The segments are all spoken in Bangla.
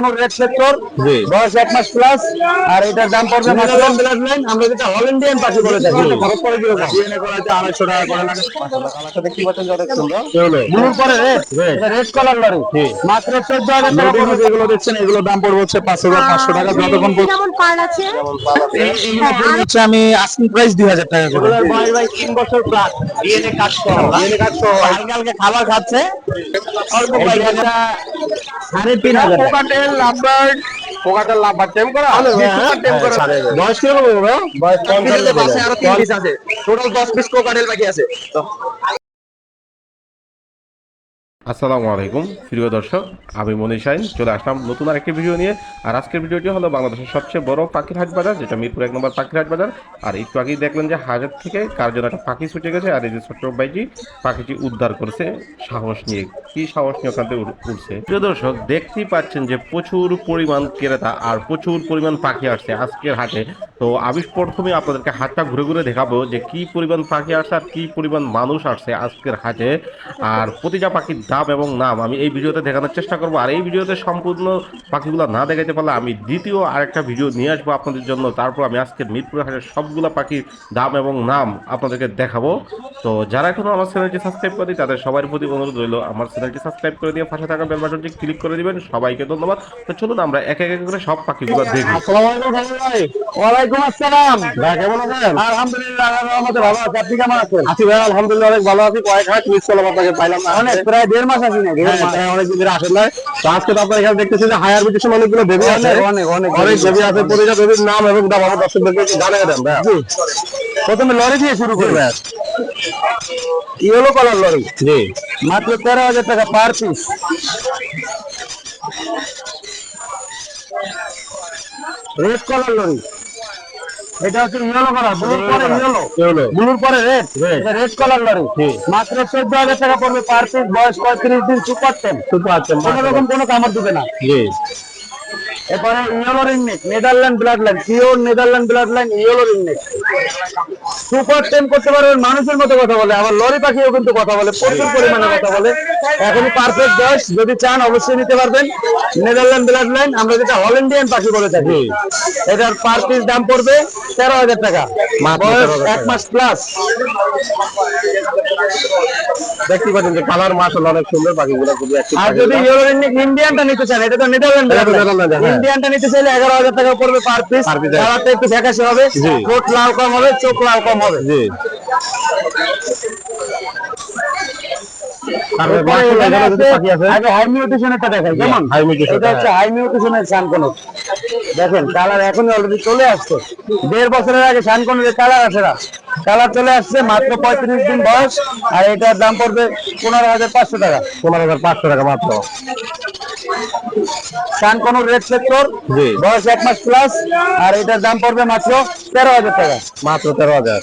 কোনো রেড সেক্টর বয়স এক মাস প্লাস আর এটার দাম পড়বে মাত্র ব্লাড লাইন আমরা যেটা হল্যান্ডিয়ান পাখি বলে থাকি। খরচ পড়ে কীরকম ডিএনএ করাতে আড়াইশো টাকা করে লাগে। সাথে কি পাচ্ছেন অনেক সুন্দর কি হলো পরে রেড রেড কালার লরি মাত্র চোদ্দ হাজার টাকা যেগুলো দেখছেন এগুলো দাম পড়বে হচ্ছে পাঁচ হাজার পাঁচশো টাকা। যতক্ষণ কেমন পার আছে? পড়বে হচ্ছে আমি আস্কিং প্রাইস দুই হাজার টাকা করে। বয়স ভাই বছর প্লাস ডিএনএ কাজ করা ডিএনএ কাজ। হালকা হালকা খাবার খাচ্ছে। অল্প পয়সা সাড়ে তিন হাজার। পোকাটেল লাভবার্ড পোকাটেল লাভবার্ড টেম করা? টেম করা। বয়স কীরকম হবে বয়স পঞ্চান্ন বাসে আরও তিন পিস আছে। টোটাল দশ পিস কোকাটেল বাকি আছে। আসসালামু আলাইকুম, প্রিয় দর্শক, আমি মনির শাইন চলে আসলাম নতুন আরেকটি ভিডিও নিয়ে। আর আজকের ভিডিওটি হলো বাংলাদেশের সবচেয়ে বড় পাখির হাট বাজার, যেটা মিরপুর এক নম্বর পাখির হাট বাজার। আর একটু আগেই দেখলেন যে হাজার থেকে কার জন্য একটা পাখি ছুটে গেছে, আর এই যে ছোট্ট ভাইটি, পাখিটি উদ্ধার করেছে। সাহস নিয়ে, কি সাহস নিয়ে ওখান থেকে উঠছে প্রিয় দর্শক, দেখতেই পাচ্ছেন যে প্রচুর পরিমাণ ক্রেতা আর প্রচুর পরিমাণ পাখি আসছে আজকের হাটে। তো আমি প্রথমে আপনাদেরকে হাটটা ঘুরে ঘুরে দেখাবো যে কি পরিমাণ পাখি আসছে আর কি পরিমাণ মানুষ আসছে আজকের হাটে। আর প্রতিটা পাখির দাম এবং নাম। আমি এই ভিডিওতে দেখানোর চেষ্টা করব। আর এই ভিডিওতে সম্পূর্ণ পাখিগুলো না দেখাতে পারলে আমি দ্বিতীয় আরেকটা ভিডিও নিয়ে আসব আপনাদের জন্য। তারপর আমি আজকের মিরপুর হাটের সবগুলো পাখির দাম এবং নাম আপনাদেরকে দেখাবো। তো যারা এখনও আমার চ্যানেলটি সাবস্ক্রাইব করি তাদের সবার প্রতি অনুরোধ রইল আমার চ্যানেলটি সাবস্ক্রাইব করে দিয়ে পাশে থাকা বেল বাটনটি ক্লিক করে দিবেন। সবাইকে ধন্যবাদ। তো চলুন আমরা এক এক করে সব পাখিগুলো দেখি। আসসালামু আলাইকুম ভাই ভাই। ওয়ালাইকুম আসসালাম। ভাই কেমন আছেন? আলহামদুলিল্লাহ ভালো আছে। আপনি কেমন আছেন? আছি ভাই আলহামদুলিল্লাহ অনেক ভালো আছি। কয়েক হাট মিস করলাম আপনাকে পাইলাম না। অনেক প্রায় দেড় মাস হ্যাঁ, তাই অনেকদিন ধরে আসেন নাই। তো আজকে তো আপনার এখানে দেখতেছি যে হায়ার বিটেশন অনেকগুলো বেবি আছে। অনেক, অনেক, অনেক বেবি আছে। প্রতিটা বেবির নাম এবং দাম আমার দর্শকদেরকে জানিয়ে দেন ভাই প্রথমে লরি দিয়ে শুরু করবে ইয়েলো কালার লরি। জি। মাত্র তেরো হাজার টাকা per piece red colour lory. এটা হচ্ছে ইয়েলো কালার ব্লুর পরে ইয়েলো। ব্লুর পরে রেড এটা রেড কালার লরি। মাত্র চোদ্দ হাজার টাকা পড়বে পার পিস বয়স পঁয়ত্রিশ দিন সুপার টেন সুপার আছে কোনো রকম কোনো কামড় দিবে না। এরপরে yellow ring neck Netherland blood line pure Netherland blood line yellow ring neck super ten করতে পারবেন মানুষের মতো কথা বলে আবার লরি পাখিও কিন্তু কথা বলে প্রচুর পরিমাণে কথা বলে। এখনই পারফেক্ট বয়স যদি চান অবশ্যই নিতে পারবেন। নেদারল্যান্ড ব্লাড লাইন আমরা যেটা হল ইন্ডিয়ান পাখি বলে থাকি এটার পার পিস দাম পড়বে তেরো হাজার টাকা। বয়স এক মাস প্লাস দেখতে পাচ্ছেন যে কালার মাশাআল্লাহ অনেক সুন্দর পাখিগুলো খুবই আর যদি ইন্ডিয়ানটা নিতে চান এটা তো নেদারল্যান্ড। ইন্ডিয়ানটা নিতে চাইলে এগারো হাজার টাকা পড়বে পার পিস কালারটা একটু ফ্যাকাশে হবে। ঠোঁট লাল কম হবে চোখ লাল কম হবে। জি। আগে হাই মিউটেশনেরটা দেখাই কেমন? high mutation, এটা হচ্ছে হ্যাঁ। হাই মিউটেশনের শানকনক দেখেন কালার এখনই অলরেডি চলে আসছে। দেড় বছরের আগে কালার আসে না কালার চলে আসছে মাত্র পঁয়ত্রিশ দিন বয়স আর এটার দাম পড়বে পনেরো হাজার পাঁচশো টাকা। পনেরো হাজার পাঁচশো টাকা মাত্র। Sun conure red sector. বয়স এক মাস প্লাস আর এটার দাম পড়বে মাত্র তেরো হাজার টাকা। মাত্র তেরো হাজার।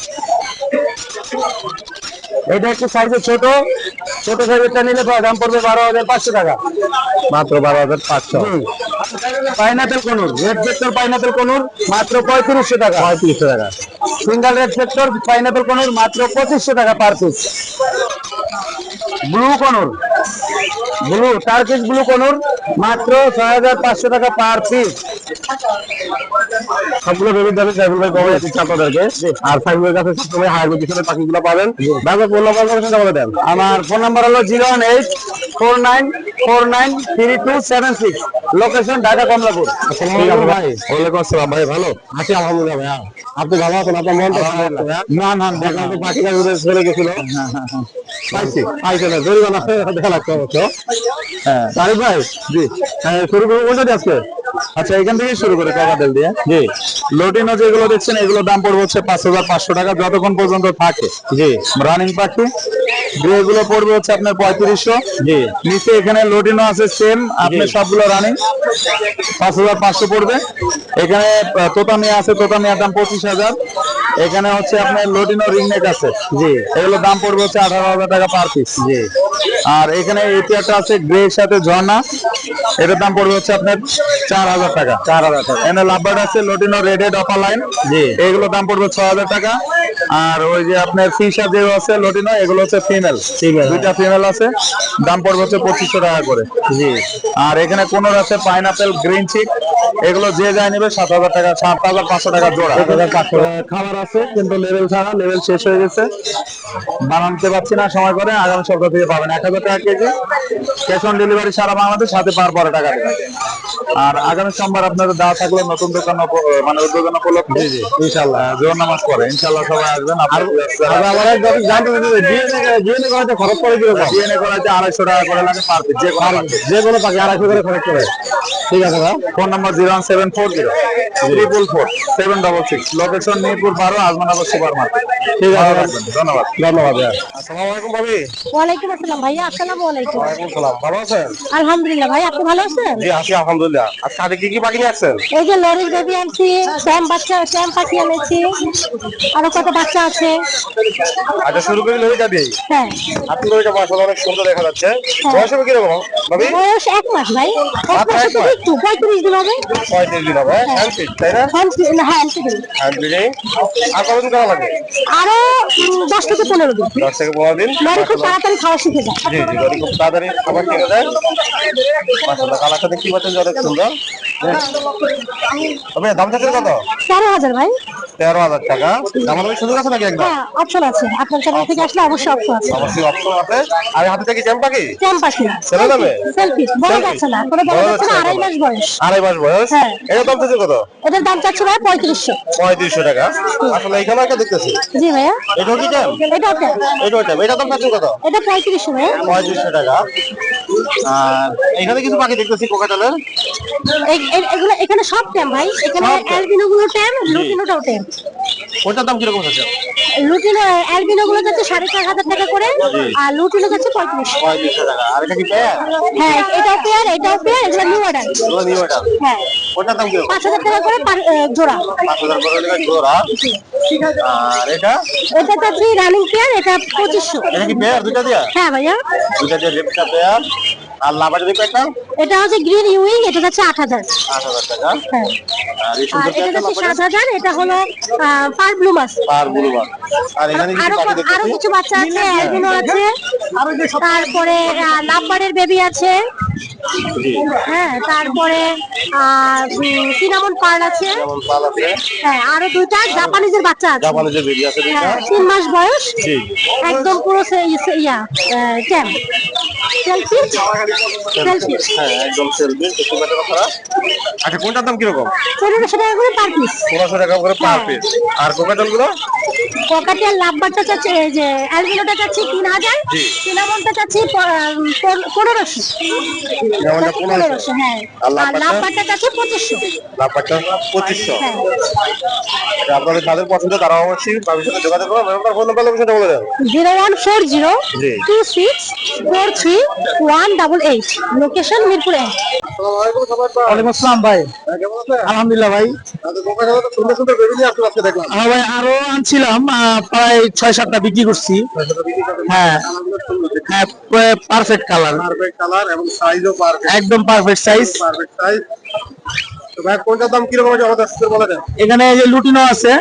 এটা একটু সাইজে ছোট। ছোট সাইজেরটা নিলে দাম পড়বে বারো হাজার পাঁচশো টাকা। মাত্র বারো হাজার পাঁচশো। Pineapple conure red sector pineapple conure মাত্র পঁয়ত্রিশশো টাকা। পঁয়ত্রিশশো টাকা। Single red sector pineapple conure মাত্র পঁচিশশো টাকা per piece blue conure. Blue Turkish blue conure মাত্র ছয় হাজার পাঁচশো টাকা পার পিস সবগুলো বেবির দামে সাইফুল ভাই কমে দিচ্ছে আপনাদেরকে? আর সাইফুলের কাছে সবসময় হায়ার পজিশনের পাখিগুলো পাবেন। ভাই ফোন নাম্বার বলে দেন। আমার ফোন নাম্বার হলো zero one eight four nine four nine three two seven six location Dhaka Kamalapur. ভাই। ওয়ালাইকুম আসসালাম ভাই ভালো? আছি আলহামদুলিল্লাহ ভাইয়া। আপনি ভালো আছেন? আপনার মন ভালো না না দেখলাম তো পাখিটা চলে গেছিল। পাইছি পাইছে না। জরিমানা দেখা অবশ্য। হ্যাঁ। তারিফ ভাই জি। শুরু করব বলতে আজকে আচ্ছা এখান থেকে শুরু করে কাকাদের দিয়ে। জি। লোটিনো যেগুলো দেখছেন এগুলো দাম পড়বে হচ্ছে পাঁচ হাজার পাঁচশো টাকা যতক্ষণ পর্যন্ত থাকে। জি। রানিং পাখি। গ্রে গুলো পড়বে হচ্ছে আপনার পঁয়ত্রিশশো। জি। নিচে এখানে লোটিনো আছে সেম। আপনার সবগুলো রানিং। পাঁচ হাজার পাঁচশো পড়বে। এখানে তোতামিয়া আছে তোতামিয়ার দাম পঁচিশ হাজার। এখানে হচ্ছে আপনার লোটিনো রিংনেক আছে। জি। এগুলো দাম পড়বে হচ্ছে আঠারো হাজার টাকা পার পিস। জি। আর এখানে এটিআরটা আছে গ্রে এর সাথে ঝর্ণা। এটার দাম পড়বে হচ্ছে আপনার চার হাজার টাকা। চার হাজার টাকা। এখানে লাভবার্ড আছে লোটিনো রেডেড অফার লাইন জি। এগুলো দাম পড়বে ছয় হাজার টাকা। আর ওই যে আপনার ফিশা যে আছে লটিনো এগুলো হচ্ছে ফিমেল দুইটা ফিমেল আছে। দাম পড়বে হচ্ছে পঁচিশশো টাকা করে। জি। আর এখানে কোন আছে পাইনাপেল গ্রিন চিক এগুলো যে যায় নেবে সাত হাজার টাকা সাত হাজার পাঁচশো টাকা জোড়া। খাবার আছে কিন্তু লেভেল ছাড়া লেভেল শেষ হয়ে গেছে। বানাতে পারছি না সময় করে আগামী সপ্তাহ থেকে পাবেন। এক হাজার টাকা কেজি ক্যাশ অন ডেলিভারি সারা বাংলাদেশ সাথে পার পরে টাকা দেবেন আর আগামী সোমবার আপনাদের দেওয়া থাকলে নতুন দোকান মানে উদ্বোধন উপলক্ষে। ইনশাল্লাহ জোর নামাজ পড়ে ইনশাল্লাহ সবাই আসবেন। আর আমার এক জাতি জানতে ডিএনএ করাতে খরচ পড়ে কীরকম? ডিএনএ করাতে আড়াইশো টাকা করে লাগে পার যে কোনো যে কোনো পাখি আড়াইশো করে খরচ করে। ঠিক আছে phone number one seven four zero triple four seven double six location Mirpur বারো আজমানগর সুপার মার্কেট ঠিক আছে। ধন্যবাদ। ধন্যবাদ আসসালামু আলাইকুম ভাবি। ওয়ালাইকুম আসসালাম ভাইয়া আসসালামু আলাইকুম। ওয়ালাইকুম সালাম ভালো আছেন? আলহামদুলিল্লাহ ভাই আপনি ভালো আছেন? জি আছি আলহামদুলিল্লাহ। আর সাথে কি কি পাখি নিয়ে আসছেন এই যে লরির বেবি আনছি শ্যাম বাচ্চা শ্যাম পাখি এনেছি। আরও কত বাচ্চা আছে? আচ্ছা শুরু করি লরিটা দিয়ে হ্যাঁ। আপনি লরিটা মাসাল অনেক সুন্দর দেখা যাচ্ছে। বয়স হবে কীরকম ভাবি? বয়স এক মাস ভাই। এক মাসে? একটু পঁয়ত্রিশ দিন হবে। পঁয়ত্রিশ দিন হবে হ্যান্ড ফিট তাই না? হ্যান্ড হ্যাঁ ফিটে আর কতদিন করা লাগে? আরও দশ থেকে পনেরো দিন। দশ থেকে পনেরো দিন? খুব তাড়াতাড়ি খাওয়া শিখে যায়। জি জি লরি খুব তাড়াতাড়ি খাবার খেয়ে দেয় মাসাল্লাহ কালার সাথে কি পাচ্ছেন? অনেক সুন্দর। তবে দাম চাচ্ছেন কত? তেরো হাজার ভাই। তেরো হাজার টাকা। আমাদের সুযোগ আছে নাকি একদম হ্যাঁ অপশন আছে। আপনার চ্যানেল থেকে আসলে অবশ্যই অপশন আছে। অবশ্যই অপশন আছে। আর হাতে থেকে পাখি পাখি ছেলে যাবে? সেলফি বড় যাচ্ছে না কোনো বড় যাচ্ছে না আড়াই মাস বয়স। আড়াই মাস বয়স? হ্যাঁ। এটা দাম চাচ্ছেন কত? এটার দাম চাচ্ছে ভাই পঁয়ত্রিশশো। পঁয়ত্রিশশো টাকা। আসলে এখানে একটা দেখতেছি। জি ভাইয়া। এটাও কি জ্যাম এটা ওকে এটাও জ্যাম এটা দাম চাচ্ছেন কত? এটা পঁয়ত্রিশশো ভাইয়া। পঁয়ত্রিশশো টাকা। আর এখানে কিছু পাখি দেখতেছি কোকাটালের। এগুলো এখানে সব ট্যাম ভাই। এখানে সব ট্যাম? অ্যালবিনো গুলো ট্যাম লুটিনোটাও ট্যাম ওটার দাম কীরকম আছে? লুটিনো অ্যালবিনো গুলো যাচ্ছে সাড়ে চার হাজার টাকা করে আর লুটিনো যাচ্ছে পঁয়ত্রিশশো পঁয়ত্রিশশো টাকা। আর এটা কি পেয়ার হ্যাঁ এটাও পেয়ার এটাও পেয়ার এগুলো নিউ অর্ডার নিউ এটা হ্যাঁ। ওটার দাম কীরকম? পাঁচ হাজার টাকা করে জোড়া। পাঁচ হাজার করে জোড়া। আর এটা? এটা যাচ্ছে রানিং পেয়ার এটা পঁচিশশো। এটা কি পেয়ার দুইটা দিয়া? হ্যাঁ ভাইয়া। দুইটা দিয়ে লেপটা পেয়ার আর লাভা যদি একটা এটা হচ্ছে গ্রিন ইউইং এটা যাচ্ছে আট হাজার। হ্যাঁ। আর এটা যাচ্ছে সাত হাজার এটা হলো পার ব্লু মাছ আর এখানে কিছু আরও আরও কিছু বাচ্চা আছে অ্যালবিনো আছে। তারপরে লাভবারের বেবি আছে। হ্যাঁ তারপরে সিনামন পার্ল আছে। হ্যাঁ আরও দুইটা জাপানিজের বাচ্চা আছে। জাপানিজের বেবি আছে দুইটা। হ্যাঁ তিন মাস বয়স। একদম পুরো সে- ইয়া ক্যাম্প সেলফি সেলফি হ্যাঁ একদম সেলফি আচ্ছা কোনটার দাম কীরকম? পনেরোশো টাকা করে পার পিস পনেরোশো টাকা করে পার হ্যাঁ। পিস আর কোকাটালগুলো কোকাটেল লাভবারটা চাচ্ছে যে অ্যালবিনোটা চাচ্ছি তিন হাজার জি। সিনামনটা চাচ্ছি পনেরোশো। পনেরোশো। হ্যাঁ। আর লাভবারটা? চাচ্ছি পঁচিশশো। লাভবারটা পঁচিশশো। হ্যাঁ। আপনাদের যাদের পছন্দ তারা অবশ্যই ভবিষ্যতে যোগাযোগ করবেন আপনার ফোন নাম্বার লোকেশনটা বলে দেন। Zero one four zero two six four three one double eight. Location ওয়ালাইকুম আসসালাম ভাই। আলহামদুলিল্লাহ ভাই। সুন্দর সুন্দর বেবি নিয়ে আসলে আজকে দেখলাম। ভাই আরও আনছিলাম প্রায় ছয় সাতটা বিক্রি করছি। হ্যাঁ। হ্যাঁ পারফেক্ট কালার পারফেক্ট কালার এবং সাইজও পারফেক্ট একদম পারফেক্ট সাইজ পারফেক্ট সাইজ এখানে যে লুটিনো আছে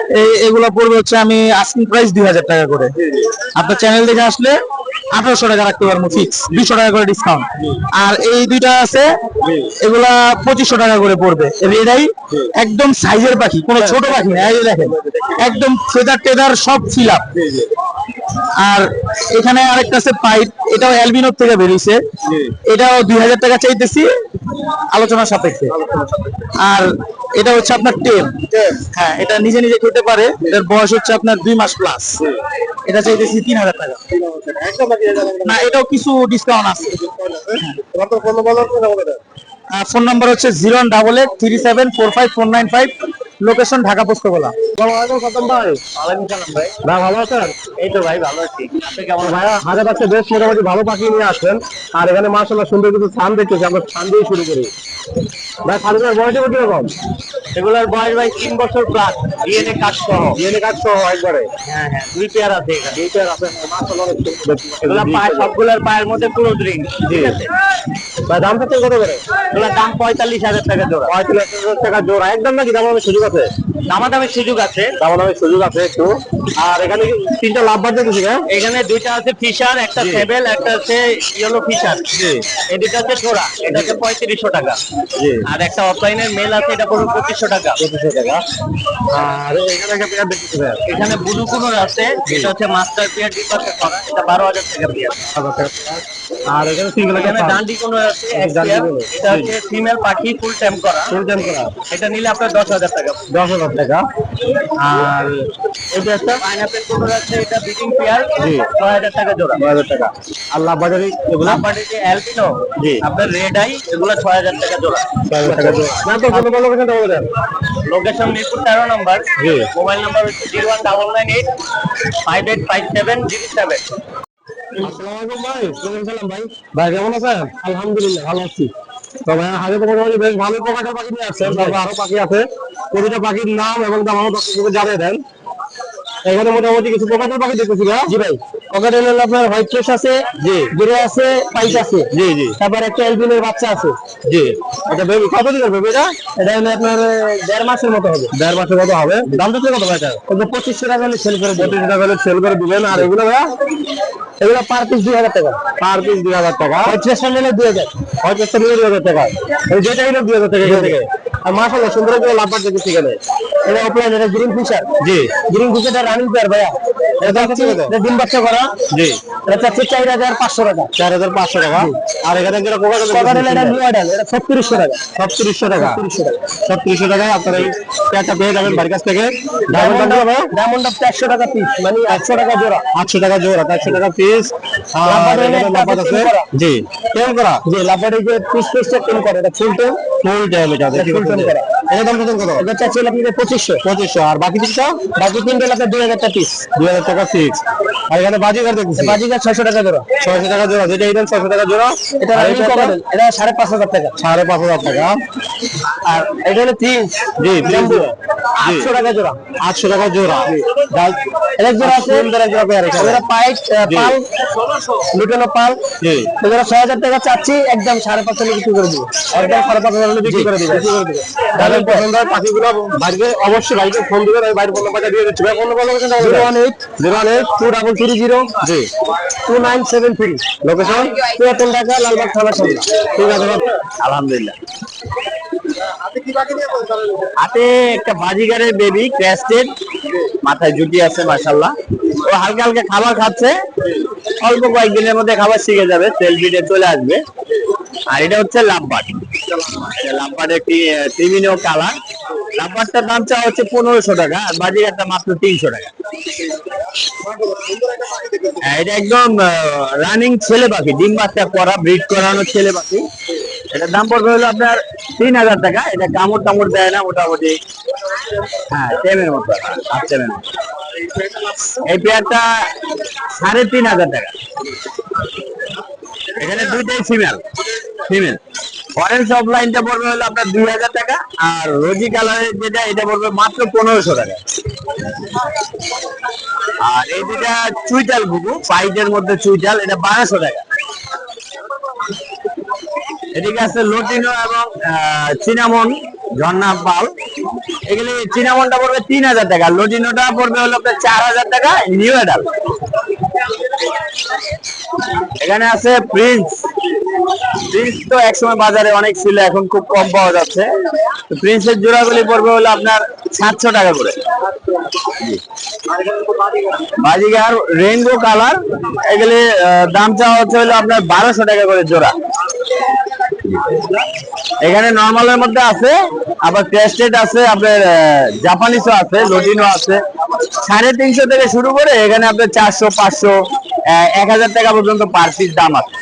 এগুলো পড়বে হচ্ছে আমি আস্কিং প্রাইস দুই হাজার টাকা করে। আপনার চ্যানেল দেখে আসলে আঠারোশো টাকা রাখতে পারব ফিক্স দুশো টাকা করে ডিসকাউন্ট আর এই দুইটা আছে এগুলা পঁচিশশো টাকা করে পড়বে। একদম সাইজের পাখি কোনো ছোট পাখি না এই দেখেন। একদম ফেদার টেদার সব ফিল আপ আর এখানে আরেকটা আছে পাইপ এটাও অ্যালবিনোর থেকে বেরিয়েছে। এটাও দুই হাজার টাকা চাইতেছি আলোচনার সাপেক্ষে। আর এটা হচ্ছে আপনার টেম হ্যাঁ এটা নিজে নিজে খেতে পারে। এটার বয়স হচ্ছে আপনার দুই মাস প্লাস এটা চাইতেছি তিন হাজার টাকা। না এটাও কিছু ডিসকাউন্ট আছে। ফোন নাম্বার ফোন নাম্বার হচ্ছে zero double eight three seven four five four nine five. Location Dhaka Postogola আসসালামু আলাইকুম ভাই। ওয়ালাইকুম সালাম ভাই। ভাই ভালো আছেন? এই তো ভাই ভালো আছি। কেমন ভাই হাজার কাছে বেশ মোটামুটি ভালো পাখি নিয়ে আর এখানে মাশাআল্লাহ সুন্দর কিছু স্থান দেখতেছি আমরা স্থান দিয়ে শুরু করি। ভাই খালিদার বয়সে কত রকম? এগুলোর বয়স ভাই তিন বছর প্লাস ডিএনএ কাজ সহ। ডিএনএ কাজ সহ একবারে। হ্যাঁ হ্যাঁ দুই পেয়ার আছে এখানে। দুই পেয়ার আছে মাশাআল্লাহ অনেক সুন্দর। এগুলো পায় সবগুলোর পায়ের মধ্যে পুরো ড্রিঙ্ক ঠিক আছে? ভাই দাম কত করে? এগুলোর দাম পঁয়তাল্লিশ হাজার টাকা জোড়া। পঁয়তাল্লিশ হাজার টাকা জোড়া। একদম নাকি দাম সুযোগ আছে? দামাদামের সুযোগ আছে। দামা দামের সুযোগ আছে একটু। আর এখানে তিনটা লাভ বার দেখতেছি এখানে দুইটা আছে ফিশার একটা জি। একটা আছে ইয়েলো ফিশার। এই দুইটা আছে ছোড়া এটা হচ্ছে পঁয়ত্রিশশো টাকা। আর একটা অফলাইনের মেল আছে এটা পড়বে পঁচিশশো টাকা। পঁচিশশো টাকা। আর এখানে একটা পেয়ার দেখতেছি এখানে বুলু কুনোর আছে এটা হচ্ছে মাস্টার পিয়ার ডিপার্টে এটা বারো হাজার টাকা পিয়ার। আর এখানে সিঙ্গেল এখানে ডান্ডি কোনো আছে এটা হচ্ছে ফিমেল পাখি ফুল টাইম করা। ফুল টাইম করা। এটা নিলে আপনার 10000 টাকা। 10000 টাকা। আর এটা একটা পাইনাপল কোন আছে এটা বিটিং পেয়ার 6000 টাকা জোড়া। 6000 টাকা। আল্লাহ লাভবাজারি এগুলো? লাভবাজারি যে অ্যালবিনো জি। আপনার রেড আই এগুলো 6000 টাকা জোড়া। 6000 টাকা জোড়া। না তো কোনো বলো কেন বলে। দেন লোকেশন মিরপুর 13 নম্বর। জি। মোবাইল নাম্বার হচ্ছে 01998 5857 07 আসসালামু আলাইকুম ভাই ওয়ালাইকুম সালাম ভাই? ভাই কেমন আছেন? আলহামদুলিল্লাহ ভালো আছি। তো ভাই হাতে মোটামুটি বেশ ভালো পাখি নিয়ে আসছেন তারপর আরও পাখি আছে। প্রতিটা পাখির নাম এবং দাম আমার জানিয়ে দেন। এখানে মোটামুটি কিছু প্রকারের পাখি দেখতেছি জি ভাই। পকেটে হলো আপনার হোয়াইট ফেস আছে জি। গ্রে আছে পাইস আছে। জি জি। তারপর একটা এলবিনের বাচ্চা আছে। জি। এটা বেবি কত দিনের বেবি এটা? এটা হলো আপনার দেড় মাসের মতো হবে। দেড় মাসের মতো হবে। দামটা কত ভাই এটা? পঁচিশশো টাকা হলে সেল করে টাকা হলে সেল করে দিবেন। আর এগুলো এগুলো পার পিস দুই হাজার টাকা। পার পিস দুই হাজার টাকা। ফেসটা নিলে দুই হাজার। নিলে দুই হাজার টাকা। যেটা হলো দুই হাজার টাকা এখান থেকে। আর মাশাআল্লাহ সুন্দর করে লাভবার দেখেছি এখানে। এটা অফলাইন এটা গ্রিন ফিশার জি। গ্রিন ফিশারটা রানিং পেয়ার ভাইয়া। ডিম বাচ্চা করা। জি। এটা চাচ্ছে চার হাজার পাঁচশো টাকা। চার হাজার পাঁচশো টাকা। আর এখানে যেটা কোকা পকেটে এটা নিউ আইডাল এটা ছত্রিশশো টাকা। ছত্রিশশো টাকা। ছত্রিশশো টাকায় আপনারা এই প্যাকটা পেয়ে যাবেন বাড়ির কাছ থেকে। ডায়মন্ড ডায়মন্ড অফ চারশো টাকা পিস মানে একশো টাকা জোড়া। আটশো টাকা জোড়া একশো টাকা পিস আর আছে জি। তেল করা যে পিস পিসটা টেন করে এটা ফুল টেন ফুল এটা করা। এটা দাম কত কত? এটা চাচ্ছে আপনাদের পঁচিশশো। পঁচিশশো। আর বাকি দিকটা বাকি তিনটে লাখের দুই হাজার টাকা পিস টাকা আর এখানে দেখতেছি। বাজিকার টাকা জোড়া। টাকা জোড়া। যেটা এটা ছয়শো টাকা জোড়া। এটা রানিং এটা টাকা। সাড়ে পাঁচ হাজার টাকা। আর এটা হলো প্রিন্স জি জাম্বু। জি। আটশো টাকা জোড়া। আটশো টাকা জোড়া। এটা জোড়া আছে। সুন্দর জোড়া পেয়ার এখানে। এটা পাইট পাল। লুটানো পাল। জি। এগুলো ছয় হাজার টাকা চাচ্ছি একদম সাড়ে হাজার বিক্রি করে দিব। একদম সাড়ে পাঁচ হাজার হলে বিক্রি করে দিবে। যাদের পছন্দ হয় পাখিগুলো বাড়িতে অবশ্যই বাড়িতে ফোন দিবেন আমি বাড়ির ফোন নাম্বারটা দিয়ে দিচ্ছি। ভাই phone number location zero one eight zero one eight two double three zero জি। Two nine seven three. Location? পুরাতন ঢাকা লালবাগ থানা সামনে ঠিক আছে আলহামদুলিল্লাহ। হাতে একটা বাজিগারের বেবি ক্র্যাস্টেড মাথায় জুটি আছে মাশাল্লাহ ও হালকা হালকা খাবার খাচ্ছে। অল্প কয়েকদিনের মধ্যে খাবার শিখে যাবে তেল বিটে চলে আসবে। আর এটা হচ্ছে লাভবাট লাভবাট একটি ক্রিমিনো কালার। লাভবাটটার দাম চাওয়া হচ্ছে পনেরোশো টাকা আর বাজিগারটা মাত্র তিনশো টাকা। হ্যাঁ, এটা একদম রানিং ছেলে পাখি ডিম বাচ্চা করা ব্রিড করানো ছেলে পাখি। এটার দাম পড়বে হলো আপনার তিন হাজার টাকা এটা কামড় টামড় দেয় না মোটামুটি। হ্যাঁ টেমের মতো হাফ এই পেয়ারটা সাড়ে তিন হাজার টাকা। এখানে দুইটাই ফিমেল ফিমেল। অরেঞ্জ অফলাইনটা পড়বে হলো আপনার দুই হাজার টাকা, আর রোজি কালারের যেটা, এটা পড়বে মাত্র পনেরোশো টাকা। আর এই দুটা চুইটাল ঘুঘু ফাইটের মধ্যে চুইটাল, এটা বারোশো টাকা। এদিকে আছে লটিনো এবং চিনামন ঝর্ণা পাল এগুলি চিনামনটা পড়বে তিন হাজার টাকা লটিনোটা পড়বে হলো আপনার চার হাজার টাকা নিউ এডাল এখানে আছে প্রিন্স প্রিন্স তো একসময় বাজারে অনেক ছিল, এখন খুব কম পাওয়া যাচ্ছে। প্রিন্সের জোড়াগুলি পড়বে হলো আপনার সাতশো টাকা করে। বাজিগার কালার এগুলি দাম চাওয়া হচ্ছে হলো আপনার বারোশো টাকা করে জোড়া। এখানে নর্মালের মধ্যে আছে, আবার ক্রেস্টেড আছে, আপনার জাপানিসও আছে লটিনো আছে। সাড়ে তিনশো থেকে শুরু করে এখানে আপনার চারশো, পাঁচশো এক হাজার টাকা পর্যন্ত পার পিস দাম আছে।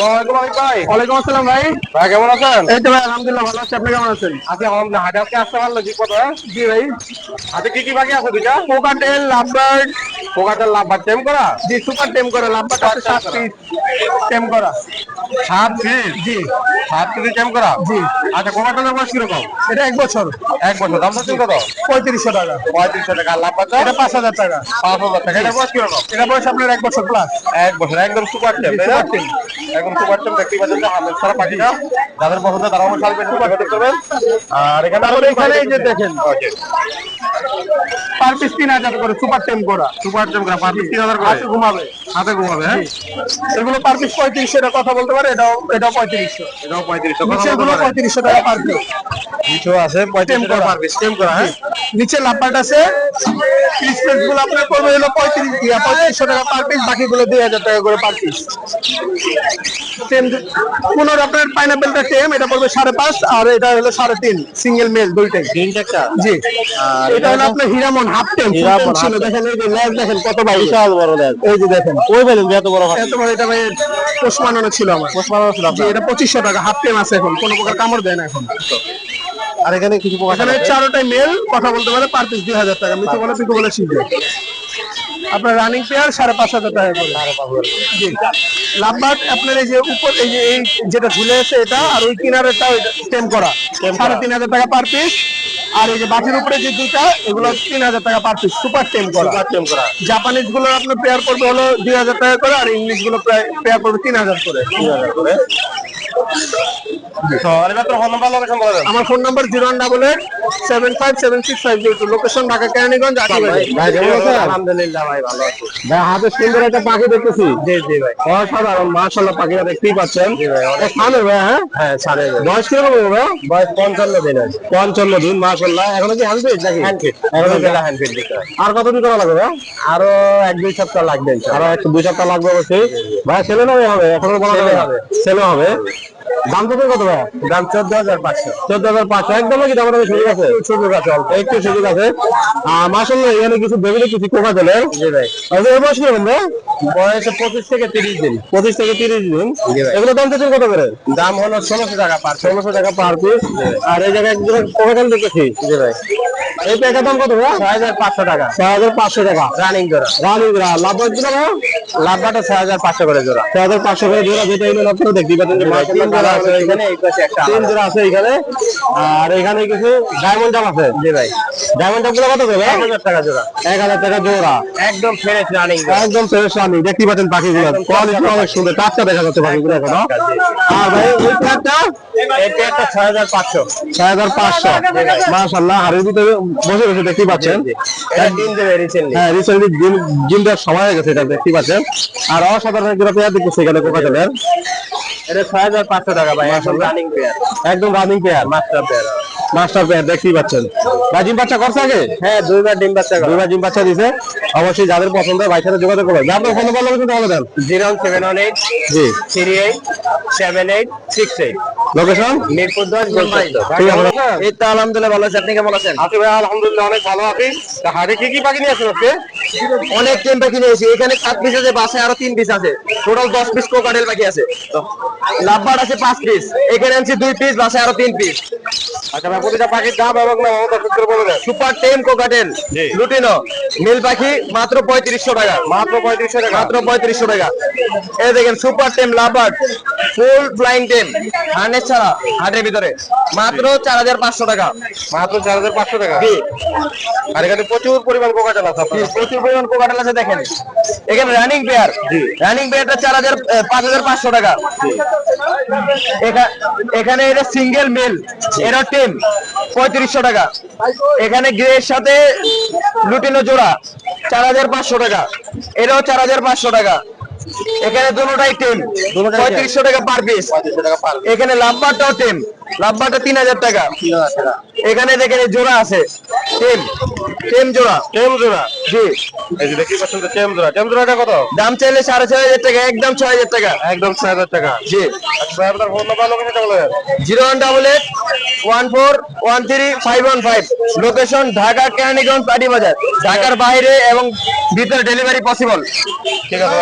ওয়ালাইকুম ভাই। আসসালাম ভাই। ভাই কেমন আছেন? এই তো ভাই আলহামদুলিল্লাহ ভালো আছি। আপনি কেমন আছেন? আজকে আমাদের হাটে আজকে আসতে পারল জি কত জি ভাই। হাতে কি কি বাকি আছে দুইটা? Cockatiel lovebird. পোকাটার লাভ বা টেম করা? জি সুপার টেম করা লাভবার্ড আছে সাত পিস টেম করা। সাত পিস? জি। সাত কেজি টেম করা? জি। আচ্ছা পোকাটার বয়স কীরকম? এটা এক বছর। এক বছর। দাম হচ্ছে কত? পঁয়ত্রিশশো টাকা। পঁয়ত্রিশশো টাকা। এটা পাঁচ হাজার টাকা। পাঁচ হাজার টাকা। এটা বয়স কীরকম? এটা বয়স আপনার এক বছর প্লাস এক বছর। একদম সুপার টেম সুপার টেম। একদম সুপার টেম দেখতে পাচ্ছেন যে পাখিটা যাদের পছন্দ তারা আমার সাথে যোগাযোগ করবেন। আর এখানে এখানে এই যে দেখেন। ওকে। পার পিস তিন হাজার করে সুপার টেম করা সুপার টেম করা পার পিস তিন হাজার করে। হাতে ঘুমাবে। হাতে ঘুমাবে হ্যাঁ? এগুলো পার পিস পঁয়ত্রিশশো টাকা কথা বলতে পারে এটাও এটাও পঁয়ত্রিশশো। এটাও পঁয়ত্রিশশো নিচেগুলো পঁয়ত্রিশশো টাকা পার পিস কিছু আছে পঁয়ত্রিশশো টাকা পার পিস টেম করা হ্যাঁ? নিচে লাপাট আছে। গুলো আপনার পড়বে হলো পঁয়ত্রিশ পঁয়ত্রিশশো টাকা পার পিস বাকিগুলো দুই হাজার টাকা করে পার পিস টেম পুনর আপনার পাইনাপেলটা টেম এটা পড়বে সাড়ে পাঁচ আর এটা হলো সাড়ে তিন সিঙ্গেল মেল দুইটাই তিনটা জি। এটা হলো আপনার হীরামন হাফ টেম হীরামন ছিল। দেখেন এই যে লেগ দেখেন কত ভাই বিশাল বড় দেখ এই যে দেখেন। ওই বেলুন এত বড় এত বড় এটা ভাই পোষ মানানো ছিল আমার। পোষ ছিল জি, এটা পঁচিশশো টাকা হাফ টেম আছে এখন। কোনো প্রকার কামড় দেয় না এখন। আর এখানে কিছু এখানে চারোটাই মেল কথা বলতে পারে পার পিস দুই হাজার টাকা। মিথ্যে বলে পিকো বলে শিখবে। আপনার রানিং পেয়ার সাড়ে পাঁচ হাজার টাকা। করে জি আপনার এই যে উপর এই যে এই যেটা ঝুলে আছে এটা আর ওই কিনারেরটা টেম করা। সাড়ে তিন হাজার টাকা পার পিস আর এই যে বাটির উপরে যে দুইটা এগুলো তিন হাজার টাকা পার পিস সুপার টেম করা। সুপার টেম করা। জাপানিজগুলো আপনার পেয়ার পড়বে হলো দুই হাজার টাকা করে আর ইংলিশগুলো প্রায় পেয়ার পড়বে তিন হাজার করে। তিন হাজার করে। আমার phone number zero one double eight seven five seven six five zero two. Location Dhaka Keraniganj আলহামদুলিল্লাহ ভাই ভালো আছি। ভাই হাতে সুন্দর একটা পাখি দেখতেছি। জি জি ভাই। অসাধারণ মাশাআল্লাহ পাখিটা দেখতেই পাচ্ছেন। ভাই হ্যাঁ? হ্যাঁ সাড়ে বয়স ভাই? বয়স পঞ্চান্ন দিন আছে। পঞ্চান্ন দিন মাশাআল্লাহ। এখনও কি হ্যান্ড নাকি? এখনও কি- দিতে আর কতদিন করা লাগবে ভাই? আরও এক দুই সপ্তাহ লাগবে আরও একটু দুই সপ্তাহ লাগবে অবশ্যই। ভাই ছেলে না হবে? এখনও বলা। হবে। ছেলে হবে? দাম কত কত ভাই দাম চোদ্দ হাজার পাঁচশো। চোদ্দ হাজার পাঁচশো। একদম কি দাম সুযোগ আছে? সুযোগ আছে অল্প। একটু সুযোগ আছে। মাসাল্লাহ এখানে কিছু কিছু কোকা দিলেন জি ভাই। বয়স ভাই বয়সে পঁচিশ থেকে তিরিশ দিন। পঁচিশ থেকে তিরিশ দিন। এগুলো দাম চাচ্ছেন কত করে? দাম হলো ষোলোশো টাকা পার ষোলোশো টাকা পার পিস। আর এই জায়গায় কোকা জি ভাই। এই প্যাকের দাম কত ভাই? ছয় হাজার পাঁচশো টাকা। ছয় হাজার পাঁচশো টাকা। রানিং জোড়া। রানি লাভবাটা ছয় হাজার পাঁচশো করে জোড়া। ছয় হাজার পাঁচশো করে জোড়া। যেটা এগুলো আপনারা দেখতে পাচ্ছেন। তিন জোড়া আছে আছে এখানে এই পাশে একটা তিন জোড়া আছে এখানে। আর এখানে কিছু ডায়মন্ড আছে। জি ভাই। ডায়মন্ড জামগুলো কত করে এক হাজার টাকা জোড়া। এক হাজার টাকা জোড়া। একদম ফ্রেশ রানিং একদম ফ্রেশ রানি দেখতে পাচ্ছেন পাখিগুলো। কোয়ালিটি অনেক সুন্দর। টাটকা দেখা যাচ্ছে পাখিগুলো এখনও। আর ভাই এই প্যাকটা এটা একটা ছয় হাজার পাঁচশো। ছয় হাজার পাঁচশো। মাশাল্লাহ হাড়ির ভিতরে বসে বসে দেখতে পাচ্ছেন। হ্যাঁ রিসেন্টলি জিম জিম দেওয়ার সময় হয়ে গেছে এটা দেখতে পাচ্ছেন। আর অসাধারণ একটা পেয়ার দেখতেছি এখানে কোকাটেলের এটা ছয় হাজার পাঁচশো টাকা ভাই একদম রানিং পেয়ার একদম running pair master pair pair দেখতেই পাচ্ছেন। ভাই জিম বাচ্চা করছে আগে? হ্যাঁ দুইবার ডিম বাচ্চা দুইবার জিম বাচ্চা দিছে। অবশ্যই যাদের পছন্দ হয় ভাইয়ের সাথে যোগাযোগ করবেন। আপনার ফোন নাম্বার তাহলে দেন জিরো সেভেন ওয়ান এইট জি। Three eight seven eight six eight. Location Mirpur দশ এই তো আলহামদুলিল্লাহ ভালো আছে। আপনি কেমন আছেন? আছি ভাই আলহামদুলিল্লাহ অনেক ভালো আছি। হাড়ে কি কি পাখি নিয়ে আজকে? অনেক টেম পাখি নিয়েছি এখানে সাত পিস আছে বাসে আরও তিন পিস আছে। টোটাল দশ পিস কোকাটেল পাখি আছে। লাভবার আছে পাঁচ পিস এখানে আনছি দুই পিস বাসে আরও তিন পিস আচ্ছা ভাই প্রতিটা পাখির দাম এবং নাম আমাদের বলে দেন। সুপার টেম কোকাটেল লুটিনো নীল পাখি মাত্র পঁয়ত্রিশশো টাকা। মাত্র পঁয়ত্রিশশো টাকা। মাত্র পঁয়ত্রিশশো টাকা। এই দেখেন সুপার টেম লাভার্ড ফুল ফ্লাইং টেম হার্নেস ছাড়া হাটের ভিতরে। মাত্র চার হাজার পাঁচশো টাকা। মাত্র চার হাজার পাঁচশো টাকা। আর এখানে প্রচুর পরিমাণ কোকাটেল আছে প্রচুর পরিমাণ কোকাটেল আছে দেখেন। এখানে রানিং পেয়ার রানিং পেয়ারটা চার হাজার পাঁচ হাজার পাঁচশো টাকা। এখা- এখানে এটা সিঙ্গেল মেল এরা টেম পঁয়ত্রিশশো টাকা। এখানে গ্রের সাথে লুটিনো জোড়া চার হাজার পাঁচশো টাকা। এটাও চার হাজার পাঁচশো টাকা। এখানে দুটোটাই টেন পঁয়ত্রিশশো টাকা পার পিস এখানে লাম্বারটাও টেম লাভবারটা তিন হাজার টাকা। এখানে দেখেন জোড়া আছে। টেম টেম জোড়া। টেম জোড়া। জি। এই যে দেখতে পাচ্ছেন টেম জোড়া। টেম জোড়াটা কত? দাম চাইলে সাড়ে ছয় হাজার টাকা একদম ছয় হাজার টাকা। একদম ছয় হাজার টাকা। জি। আচ্ছা আপনার ফোন নাম্বার লোকেশনটা বলে zero one double eight one four one three five one five. Location Dhaka Keraniganj পাটি বাজার ঢাকার বাইরে এবং ভিতরে ডেলিভারি পসিবল ঠিক আছে।